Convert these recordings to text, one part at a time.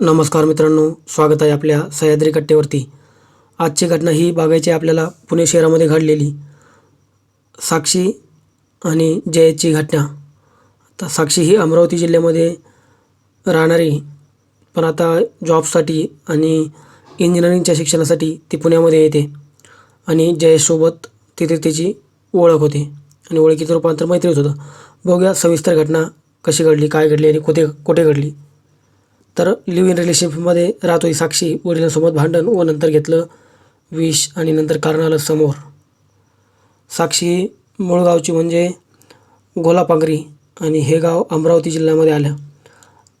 नमस्कार मित्रांनो स्वागत आहे आपल्या सह्याद्री कट्टेवरती. आजची घटना ही बघायची आपल्याला पुणे शहरामध्ये घडलेली. साक्षी आणि जयची घटना. आता साक्षी ही अमरावती जिल्ह्यामध्ये राहणारी पण आता जॉबसाठी आणि इंजिनिअरिंगच्या शिक्षणासाठी ती पुण्यामध्ये येते. आणि जयसोबत तिथे तिची ओळख होते आणि ओळखीचं रूपांतर मैत्रीत होतं. बघूया सविस्तर घटना कशी घडली काय घडली आणि कुठे कुठे घडली. तर लिव्ह इन रिलेशनशिपमध्ये राहतोय साक्षी वडिलांसोबत भांडण व नंतर घेतलं विष आणि नंतर कारण आलं समोर. साक्षी मूळ गावची म्हणजे गोलापांगरी आणि हे गाव अमरावती जिल्ह्यामध्ये आलं.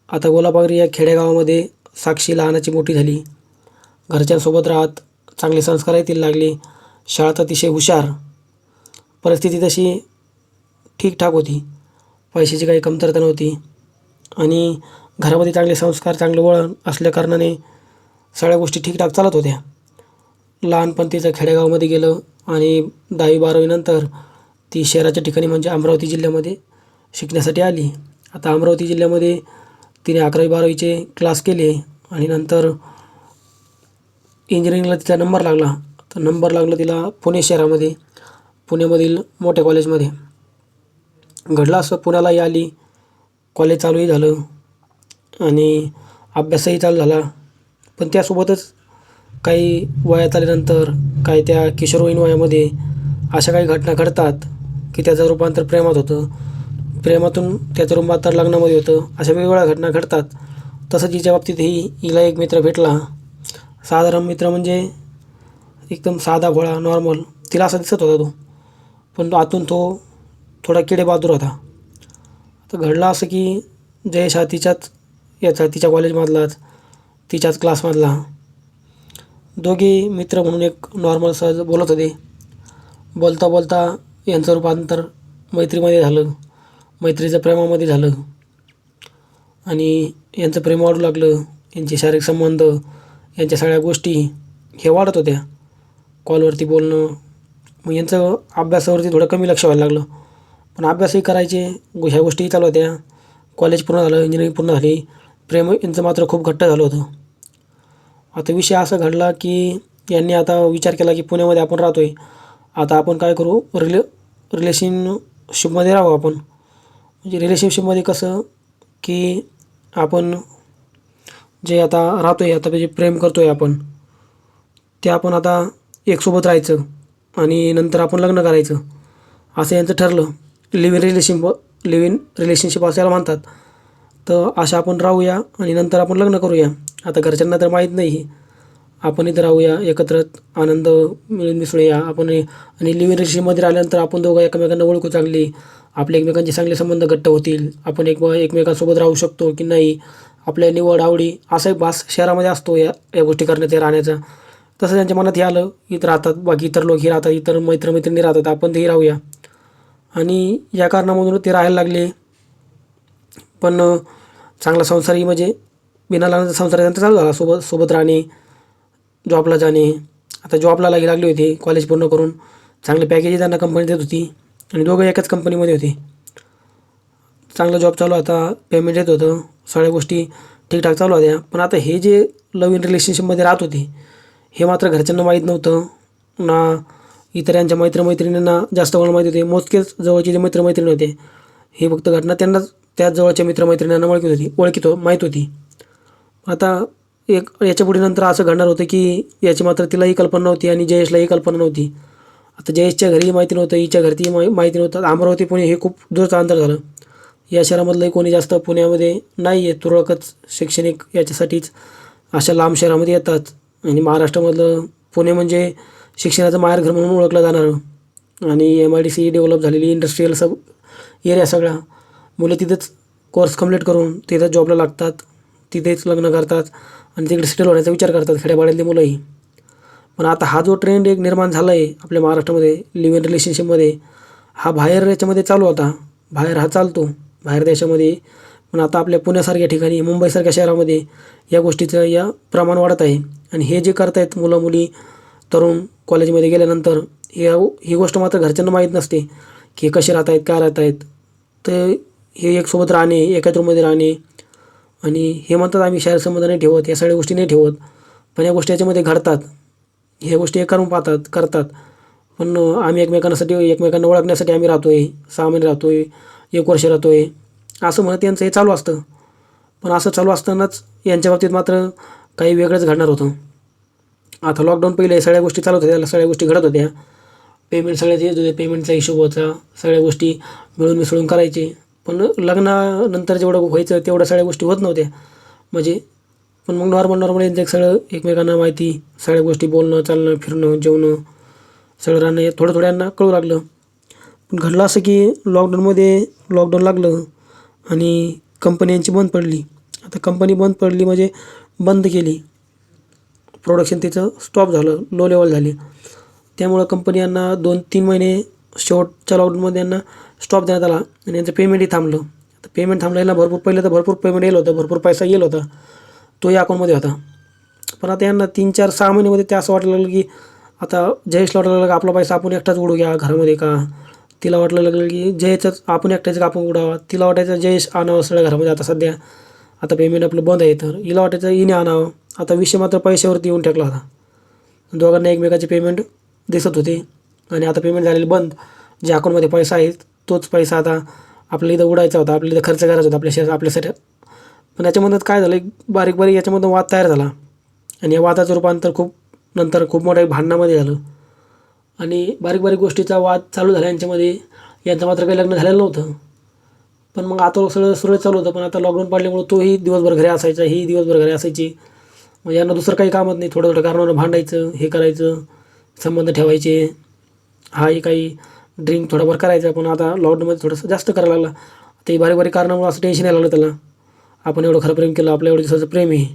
आता गोलापांगरी या खेडेगावामध्ये साक्षी लहानाची मोठी झाली. घरच्यांसोबत राहत चांगले संस्कार येतील लागले. शाळेत अतिशय हुशार. परिस्थिती तशी ठीकठाक होती. पैशाची काही कमतरता नव्हती. आणि घरामध्ये चांगले संस्कार चांगलं वळण असल्या कारणाने सगळ्या गोष्टी ठीकठाक चालत होत्या. लहानपण तिचं खेडेगावामध्ये गेलं आणि दहावी बारावीनंतर ती शहराच्या ठिकाणी म्हणजे अमरावती जिल्ह्यामध्ये शिकण्यासाठी आली. आता अमरावती जिल्ह्यामध्ये तिने अकरावी बारावीचे क्लास केले आणि नंतर इंजिनिअरिंगला तिचा नंबर लागला. तर नंबर लागला तिला पुणे शहरामध्ये पुण्यामधील मोठ्या कॉलेजमध्ये घडलं असं पुण्यालाही आली. कॉलेज चालूही झालं. आणि अभ्यासही चालू झाला. पण त्यासोबतच काही वयात आल्यानंतर काही त्या किशोरवयीन वयामध्ये अशा काही घटना घडतात की त्याचं रूपांतर प्रेमात होतं. प्रेमातून त्याचं रूपांतर लग्नामध्ये होतं. अशा वेगवेगळ्या घटना घडतात. तसंच हिच्या बाबतीतही हिला एक मित्र भेटला. साधारण मित्र म्हणजे एकदम साधा भोळा नॉर्मल तिला असा दिसत होता तो. पण तो आतून तो थोडा किडेबहादूर होता. तर घडलं असं की जयेश हा तिच्याच याचा तिच्या कॉलेजमधलाच तिच्याच क्लासमधला. दोघे मित्र म्हणून एक नॉर्मल सहज बोलत होते. बोलता बोलता यांचं रूपांतर मैत्रीमध्ये झालं. मैत्रीचं प्रेमामध्ये झालं. आणि यांचं प्रेम वाढू लागलं. यांचे शारीरिक संबंध यांच्या सगळ्या गोष्टी हे वाढत होत्या. कॉलवरती बोलणं मग यांचं अभ्यासावरती थोडं कमी लक्ष व्हायला लागलं. पण अभ्यासही करायचे गो- ह्या गोष्टीही चालू होत्या. कॉलेज पूर्ण झालं इंजिनिअरिंग पूर्ण झाली. प्रेम यांचं मात्र खूप घट्ट झालं होतं. आता विषय असा घडला की यांनी आता विचार केला की पुण्यामध्ये आपण राहतो आहे आता आपण काय करू? रिले रिलेशनशिपमध्ये राहू आपण. म्हणजे रिलेशनशिपमध्ये कसं की आपण जे आता राहतो आहे आता जे प्रेम करतो आहे आपण ते आपण आता एकसोबत राहायचं आणि नंतर आपण लग्न करायचं. असं यांचं ठरलं. Live in relationship live in relationship असायला म्हणतात. तर अशा आपण राहूया आणि नंतर आपण लग्न करूया. आता घरच्यांना तर माहीत नाही. आपण इथं राहूया एकत्र आनंद मिळून मिसळूया आपण आणि लिव्ह रिलेशनमध्ये राहिल्यानंतर आपण दोघं एकमेकांना ओळखू चांगली. आपले एकमेकांचे चांगले संबंध घट्ट होतील. आपण एक एकमेकांसोबत राहू शकतो की नाही? आपल्या निवड आवडी असा एक भास शहरामध्ये असतो या या गोष्टी करण्याचा राहण्याचा. तसं त्यांच्या मनात हे आलं इथं राहतात बाकी इतर लोकही राहतात इतर मैत्रमैत्रिणी राहतात. आपण तेही राहूया. आणि या कारणामधून ते राहायला लागले. पण चांगला संसारही म्हणजे बिना लग्नाचा संसार त्यांचा चालू झाला. सोबत सोबत राहणे जॉबला जाणे. आता जॉबला लागी लागली होती कॉलेज पूर्ण करून. चांगले पॅकेज त्यांना कंपनी देत होती. आणि दोघं एकाच कंपनीमध्ये होते. चांगला जॉब चालू आता पेमेंट येत होतं. सगळ्या गोष्टी ठीकठाक चालू होत्या. पण आता हे जे लव इन रिलेशनशिपमध्ये राहत होते हे मात्र घरच्यांना माहीत नव्हतं. ना इतरांच्या मैत्रमैत्रिणींना जास्त कोणाला माहीत होते. मोजकेच जवळचे जे मैत्रमैत्रिणी होते हे फक्त घटना त्यांनाच त्याच जवळच्या मित्रमैत्रिणींना ओळखीत होती ओळखीत माहीत होती. आता एक याच्यापुढे नंतर असं घडणार होतं की याची मात्र तिलाही कल्पना नव्हती आणि जयेशलाही कल्पना नव्हती. आता जयेशच्या घरीही माहिती नव्हतं हिच्या घरतीही मा माहिती नव्हतं. अमरावती पुणे हे खूप दूरचं अंतर झालं. या शहरामधलंही कोणी जास्त पुण्यामध्ये नाही आहे तुरळकच शैक्षणिक याच्यासाठीच अशा लांब शहरामध्ये येतात. आणि महाराष्ट्रामधलं पुणे म्हणजे शिक्षणाचं माहेरघर म्हणून ओळखलं जाणारं. आणि M I D C develop झालेली इंडस्ट्रीयल सब एरिया सगळा. मुलं तिथेच कोर्स कंप्लीट करून तिथेच जॉबला लागतात तिथेच लग्न करतात आणि तिकडे सेटल होण्याचा विचार करतात खेड्यापाड्यातली मुलंही. पण आता हा जो ट्रेंड एक निर्माण झाला आहे आपल्या महाराष्ट्रामध्ये लिव्ह इन रिलेशनशिपमध्ये हा बाहेर याच्यामध्ये चालू होता. बाहेर हा चालतो बाहेर देशामध्ये. पण आता आपल्या पुण्यासारख्या ठिकाणी मुंबईसारख्या शहरामध्ये या गोष्टीचं या प्रमाण वाढत आहे. आणि हे जे करतायत मुलं मुली तरुण कॉलेजमध्ये गेल्यानंतर या ही गोष्ट मात्र घरच्यांना माहीत नसते की हे कसे राहत आहेत काय राहत आहेत तर हे एकसोबत राहणे एकाच रूममध्ये राहणे आणि हे म्हणतात आम्ही शहर संबंध नाही ठेवत या सगळ्या गोष्टी नाही ठेवत. पण या गोष्टी याच्यामध्ये घडतात. ह्या गोष्टी एक करून पाहतात करतात. पण आम्ही एकमेकांसाठी एकमेकांना ओळखण्यासाठी आम्ही राहतो आहे सहा महिने राहतो आहे एक वर्ष राहतो आहे असं म्हणत यांचं हे चालू असतं. पण असं चालू असतानाच यांच्या बाबतीत मात्र काही वेगळंच घडणार होतं. आता लॉकडाऊन पहिले सगळ्या गोष्टी चालत होत्या सगळ्या गोष्टी घडत होत्या. पेमेंट सगळ्याच येत होते पेमेंटचा हिशोब होता सगळ्या गोष्टी मिळून मिसळून करायचे. पण लग्नानंतर जेवढं व्हायचं तेवढ्या सगळ्या गोष्टी होत नव्हत्या. म्हणजे पण मग नॉर्मल नॉर्मल यांचं एक सगळं एकमेकांना माहिती सगळ्या गोष्टी बोलणं चालणं फिरणं जेवणं सगळं राहणं हे थोडं थोड्यांना कळू लागलं. पण घडलं असं की लॉकडाऊनमध्ये लॉकडाऊन लागलं आणि कंपन्यांची बंद पडली. आता कंपनी बंद पडली म्हणजे बंद केली. प्रोडक्शन तिचं स्टॉप झालं लो लेवल झाली. त्यामुळं कंपनी यांना दोन तीन महिने शेवटच्या लॉकडाऊनमध्ये यांना स्टॉप देण्यात आला. आणि यांचं पेमेंटही थांबलं. तर पेमेंट थांबलं भरपूर पहिलं तर भरपूर पेमेंट येलं होतं भरपूर पैसा येईल होता. तोही अकाउंटमध्ये होता. पण आता यांना तीन चार सहा महिन्यामध्ये ते असं वाटलं लागलं की आता जयेशला वाटायला लागलं की आपला पैसा आपण एकटाच उडू घ्या घरामध्ये का? तिला वाटलं लागलं की जयेशच आपण एकट्याचं का आपण उडावा. तिला वाटायचं जयेश आणावं सगळ्या घरामध्ये आता सध्या. आता पेमेंट आपलं बंद आहे. तर हिला वाटायचं हिने आणावं. आता विषय मात्र पैशावरती येऊन टाकला होता. दोघांना एकमेकाचे पेमेंट दिसत होते. आणि आता पेमेंट झालेले बंद. जे अकाउंटमध्ये पैसा आहेत तोच पैसा आता आपल्या इथं उडायचा होता आपल्या इथं खर्च करायचा होता आपल्या शेअर आपल्यासाठी पण याच्यामधून काय झालं एक बारीक बारीक याच्यामधून वाद तयार झाला. आणि या वादाचं रूपांतर खूप नंतर खूप मोठ्या भांडणामध्ये झालं. आणि बारीक बारीक गोष्टीचा वाद चालू झाला यांच्यामध्ये. यांचं मात्र काही लग्न झालेलं नव्हतं. पण मग आता सगळं सुरळीत चालू होतं पण आता लॉकडाऊन पडल्यामुळं तोही दिवसभर घरी असायचा ही दिवसभर घरी असायची. मग यांना दुसरं काही कामच नाही थोडं थोडं कारणानं भांडायचं हे करायचं संबंध ठेवायचे. हाही काही ड्रिंक थोडाफार करायचा पण आता लॉकडाऊनमध्ये थोडंसं जास्त करायला लागला. ते बारीक बारीक कारणामुळे असं टेन्शन यायला लागलं त्याला. आपण एवढं खरं प्रेम केलं आपल्या एवढं दिवसाचं प्रेम आहे.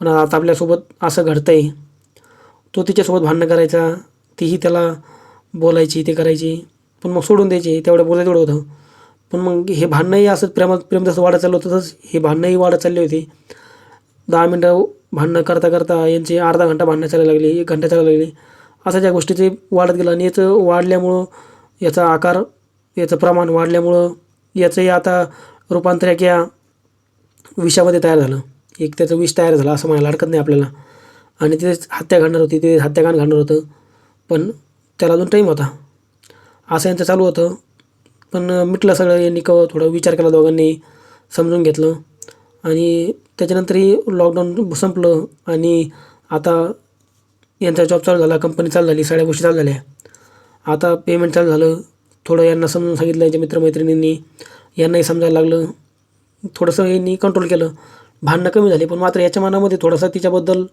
पण आता आपल्यासोबत असं घडतं आहे तो तिच्यासोबत भांडणं करायचा तीही त्याला बोलायची ते करायची. पण मग सोडून द्यायची तेवढं बोलायचं तेवढं होतं. पण मग हे भांडणंही असंच प्रेमात प्रेम जसं वाढत चाललं होतं तसंच हे भांडणंही वाढत चालली होती. दहा मिनटं भांडणं करता करता यांची अर्धा घंटा भांडणं चालायला लागली एक घंटा चालायला लागली. असं ज्या गोष्टीचे वाढत गेलं आणि याचं वाढल्यामुळं याचा आकार याचं प्रमाण वाढल्यामुळं याचंही आता रूपांतर या विषामध्ये तयार झालं. एक त्याचं विष तयार झालं असं म्हणायला हरकत नाही आपल्याला. आणि तिथेच हत्या घडणार होती तिथे हत्याकांड घडणार होतं. पण त्याला अजून टाईम होता. असं यांचं चालू होतं. पण मिटलं सगळं यांनी क थोडा विचार केला दोघांनी समजून घेतलं. आणि त्याच्यानंतरही लॉकडाऊन संपलं. आणि आता यांचा जॉब चालू झाला कंपनी चालू झाली सगळ्या गोष्टी चालू झाल्या. आता पेमेंट चालू झालं. थोडं यांना समजून सांगितलं यांच्या मित्रमैत्रिणींनी. यांनाही समजायला लागलं. थोडंसं यांनी कंट्रोल केलं. भांडणं कमी झाली पण मात्र याच्या मनामध्ये थोडासा तिच्याबद्दल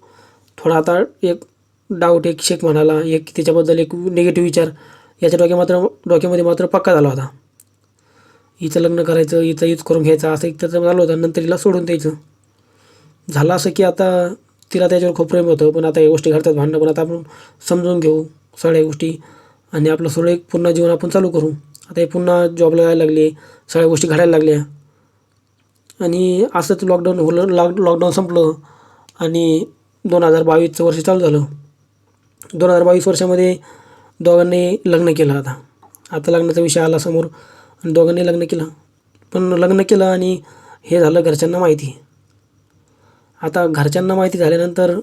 थोडा आता एक डाऊट एक शेक म्हणाला एक तिच्याबद्दल एक निगेटिव्ह विचार. याच्या डोक्या मात्र डोक्यामध्ये मात्र पक्का झाला होता. हिचं लग्न करायचं हिचं यूज करून घ्यायचं असं एक त्याचं झालं होतं. नंतर हिला सोडून द्यायचं. झालं असं की आता तिला त्याच्यावर खूप प्रेम होतं पण आता या गोष्टी घडतात. भांडणं पण आता आपण समजून घेऊ. सगळ्या गोष्टी आणि आपलं सुरळीत पुन्हा जीवन आपण चालू करू. आता हे पुन्हा जॉबला यायला लागले सगळ्या गोष्टी घडायला लागल्या. आणि असंच लॉकडाऊन होलं लॉक लॉकडाऊन संपलं आणि दोन हजार बावीसचं वर्ष चालू झालं. दोन हजार बावीस वर्षामध्ये दोघांनी लग्न केलं आता. आता लग्नाचा विषय आला समोर आणि दोघांनी लग्न केलं. पण लग्न केलं आणि हे झालं घरच्यांना माहिती. आता घरच्यांना माहिती झाल्यानंतर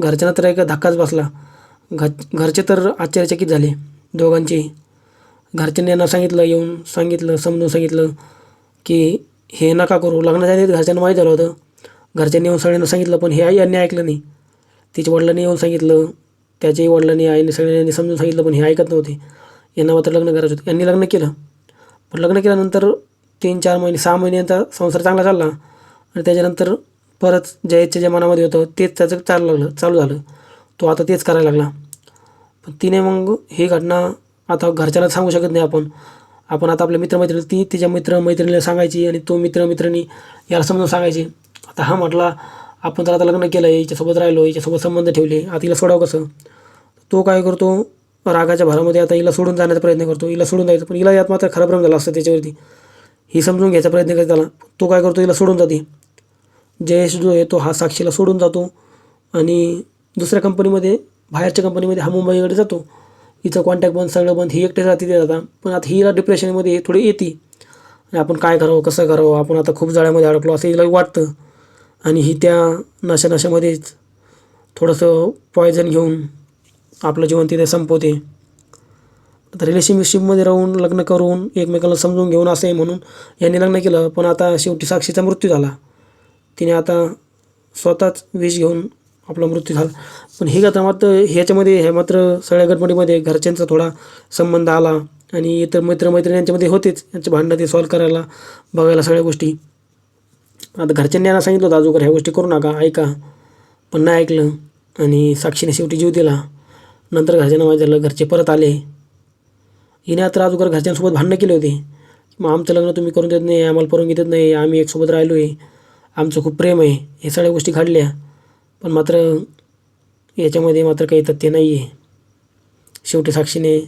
घरच्यांना तर एक धक्काच बसला. घर घरचे तर आश्चर्यचकित झाले. दोघांचे. घरच्यांनी यांना सांगितलं येऊन सांगितलं समजून सांगितलं की हे नका करू. लग्नाच्या आधी घरच्यांना माहीत झालं होतं. घरच्यांनी येऊन सगळ्यांना सांगितलं पण हे आई यांनी ऐकलं नाही. तिच्या वडिलांनी येऊन सांगितलं त्याच्याही वडिलांनी आईने सगळ्यांनी समजून सांगितलं पण हे ऐकत नव्हते. यांना मात्र लग्न करायचं होतं. यांनी लग्न केलं. पण लग्न केल्यानंतर तीन चार महिने सहा महिन्यांचा संसार चांगला चालला आणि त्याच्यानंतर परत जयेशच्या ज्या मनामध्ये होतं तेच त्याचं चालू लागलं चालू झालं. तो आता तेच करायला लागला. तिने मग ही घटना आता घरच्यांना सांगू शकत नाही आपण. आपण आता आपल्या मित्रमैत्रिणी ती तिच्या मित्र मैत्रिणीला सांगायची आणि तो मित्र मैत्रिणी याला समजून सांगायची. आता हा म्हटला आपण तर आता लग्न केलं आहे हिच्यासोबत राहिलो हिच्यासोबत संबंध ठेवले आता हिला सोडावं कसं? तो काय करतो रागाच्या भरामध्ये आता हिला सोडून जाण्याचा प्रयत्न करतो हिला सोडून जायचं पण हिला यात मात्र खरा प्रेम झाला असतं त्याच्यावरती. ही समजून घ्यायचा प्रयत्न करत त्याला. तो काय करतो हिला सोडून जाते. जयेश जो आहे तो हा साक्षीला सोडून जातो आणि दुसऱ्या कंपनीमध्ये बाहेरच्या कंपनीमध्ये हा मुंबईकडे जातो. हिचं कॉन्टॅक्ट बंद सगळं बंद ही एकटे राहते ते आता. पण आता हिला डिप्रेशनमध्ये थोडी येते. आणि आपण काय करावं कसं करावं? आपण आता खूप जाळ्यामध्ये अडकलो असं हिला वाटतं. आणि ही त्या नशा नशामध्येच थोडंसं पॉयझन घेऊन आपलं जीवन तिथे संपवते. आता रिलेशनशिपमध्ये राहून लग्न करून एकमेकाला समजून घेऊन असं आहे म्हणून यांनी लग्न केलं. पण आता शेवटी साक्षीचा मृत्यू झाला. तिने आता स्वतःच विष घेऊन आपला मृत्यू झाला. पण हे आता मात्र ह्याच्यामध्ये हे मात्र सगळ्या गटमडीमध्ये घरच्यांचा थोडा संबंध आला आणि इतर मित्रमैत्रिणी यांच्यामध्ये होतेच. यांचे भांडणं ते सॉल्व करायला बघायला सगळ्या गोष्टी. आता घरच्यांनी यांना सांगितलं होतं अजूकर ह्या गोष्टी करू नका ऐका. पण नाही ऐकलं आणि साक्षीने शेवटी जीव दिला. नंतर घरच्यांना माहिती झालं घरचे परत आले? हिने आता अजूकर घरच्यांसोबत भांडणं केले होते. मग आमचं लग्न तुम्ही करून देत नाही आम्हाला परवानगी देत नाही आम्ही एकसोबत राहिलो आहे आमचं खूप प्रेम आहे. हे सगळ्या गोष्टी घडल्या. पण मात्र याच्यामध्ये मात्र काही तथ्य नाही आहे शेवटी साक्षीने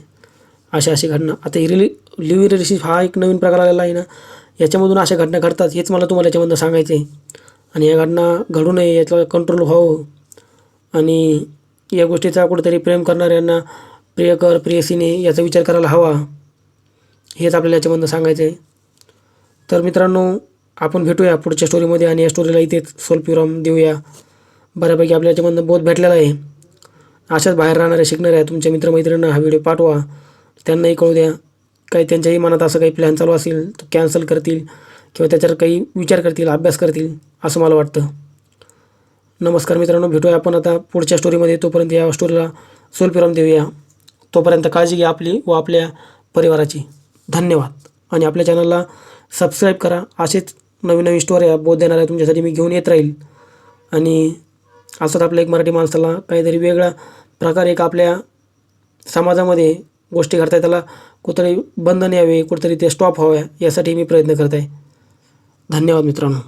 अशा अशी घटना आता ही रिली लिव्ह रिलेशनशिप हा एक नवीन प्रकार आलेला आहे ना याच्यामधून अशा घटना घडतात हेच मला तुम्हाला याच्यामधनं सांगायचं आहे आणि या घटना घडू नये याचा कंट्रोल व्हावं. आणि या गोष्टीचा कुठेतरी प्रेम करणाऱ्यांना प्रियकर प्रियसीने याचा विचार करायला हवा. हेच आपल्याला याच्यामधनं सांगायचं आहे तर मित्रांनो आपण भेटूया पुढच्या स्टोरीमध्ये आणि या स्टोरीला इथेच सोलपिरम देऊया. बऱ्यापैकी आपल्या याच्यामधनं बोध भेटलेला आहे. अशाच बाहेर राहणाऱ्या शिकणाऱ्या तुमच्या मित्रमैत्रिणींना हा व्हिडिओ पाठवा. त्यांनाही कळू द्या. काही त्यांच्याही मनात असं काही प्लॅन चालू असेल तर कॅन्सल करतील किंवा त्याच्यावर काही विचार करतील अभ्यास करतील असं मला वाटतं. नमस्कार मित्रांनो भेटूया आपण आता पुढच्या स्टोरीमध्ये तोपर्यंत या स्टोरीला सोलपिराम देऊया. तोपर्यंत काळजी घ्या आपली व आपल्या परिवाराची. धन्यवाद. आणि आपल्या चॅनलला सबस्क्राईब करा. असेच नवीन नवीन स्टोऱ्या बोध देणाऱ्या तुमच्यासाठी मी घेऊन येत राहील. आणि असंच आपल्या एक मराठी माणसाला काहीतरी वेगळा प्रकारे एक आपल्या समाजामध्ये गोष्टी करताय त्याला कुठेतरी बंधन यावे कुठेतरी ते स्टॉप व्हाव्या यासाठी मी प्रयत्न करत आहे. धन्यवाद मित्रांनो.